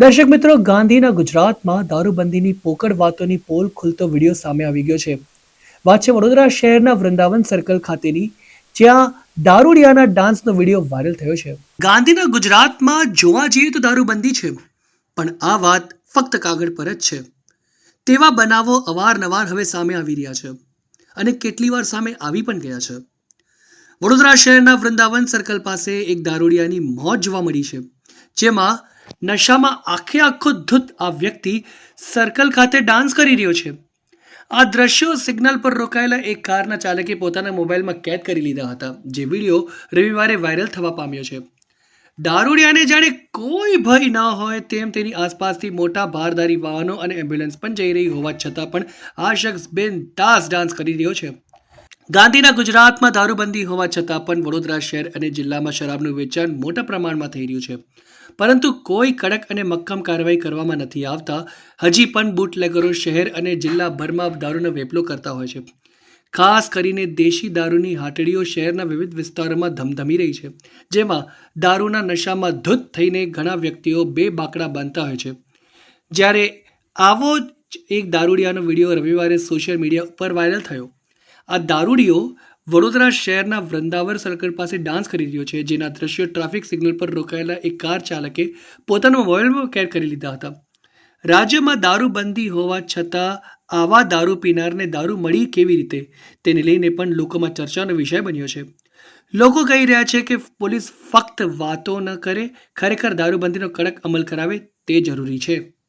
દર્શક મિત્રો, ગાંધીના ગુજરાતમાં દારૂબંધીની પોકળ વાતોની પોલ ખુલતો વીડિયો સામે આવી ગયો છે. વાત છે વડોદરા શહેરના વૃંદાવન સર્કલ ખાતેની, જ્યાં દારૂડિયાના ડાન્સનો વીડિયો વાયરલ થયો છે. ગાંધીના ગુજરાતમાં જોવા જઈએ તો દારૂબંધી છે, પણ આ વાત ફક્ત કાગળ પર જ છે. તેવા બનાવો અવારનવાર હવે સામે આવી રહ્યા છે અને કેટલી વાર સામે આવી પણ ગયા છે. વડોદરા શહેરના વૃંદાવન સર્કલ પાસે એક દારૂડિયાની મોજ જોવા મળી છે, જેમાં નશામાં આખે આખો ધૂત આ વ્યક્તિ સર્કલ ખાતે ડાન્સ કરી રહ્યો છે. આ દ્રશ્યો સિગ્નલ પર રોકાયેલા એક કારના ચાલકે પોતાના મોબાઈલમાં કેદ કરી લીધા હતા, જે વીડિયો રવિવારે વાયરલ થવા પામ્યો છે. દારૂડિયાને જાણે કોઈ ભય ન હોય તેમ તેની આસપાસથી મોટા ભારદારી વાહનો અને એમ્બ્યુલન્સ પણ જઈ રહી હોવા છતાં પણ આ શખ્સ બિનદાસ ડાન્સ કરી રહ્યો છે. ગાંધીના ગુજરાતમાં દારૂબંધી હોવા છતાં પણ વડોદરા શહેર અને જિલ્લામાં શરાબનું વેચાણ મોટા પ્રમાણમાં થઈ રહ્યું છે. પરંતુ કોઈ કડક અને મક્કમ કાર્યવાહી કરવામાં નથી આવતા. હજી પણ બુટલેગરો શહેર અને જિલ્લાભરમાં દારૂનો વેપલો કરતા હોય છે. ખાસ કરીને દેશી દારૂની હાટડીઓ શહેરના વિવિધ વિસ્તારોમાં ધમધમી રહી છે, જેમાં દારૂના નશામાં ધૂત થઈને ઘણા વ્યક્તિઓ બે બાકડા બાંધતા હોય છે. જ્યારે આવો જ એક દારૂડિયાનો વીડિયો રવિવારે સોશિયલ મીડિયા ઉપર વાયરલ થયો. આ દારૂડિયો વડોદરા શહેરના વૃંદાવર સર્કલ પાસે ડાન્સ કરી રહ્યો છે, જેના દ્રશ્યો ટ્રાફિક સિગ્નલ પર રોકાયેલા એક કાર ચાલકે પોતાના મોબાઈલમાં કેદ કરી લીધા હતા. રાજ્યમાં દારૂબંધી હોવા છતાં આવા દારૂ પીનારને દારૂ મળી કેવી રીતે? તેને લઈને પણ લોકોમાં ચર્ચાનો વિષય બન્યો છે. લોકો કહી રહ્યા છે કે પોલીસ ફક્ત વાતો ન કરે, ખરેખર દારૂબંધીનો કડક અમલ કરાવે તે જરૂરી છે.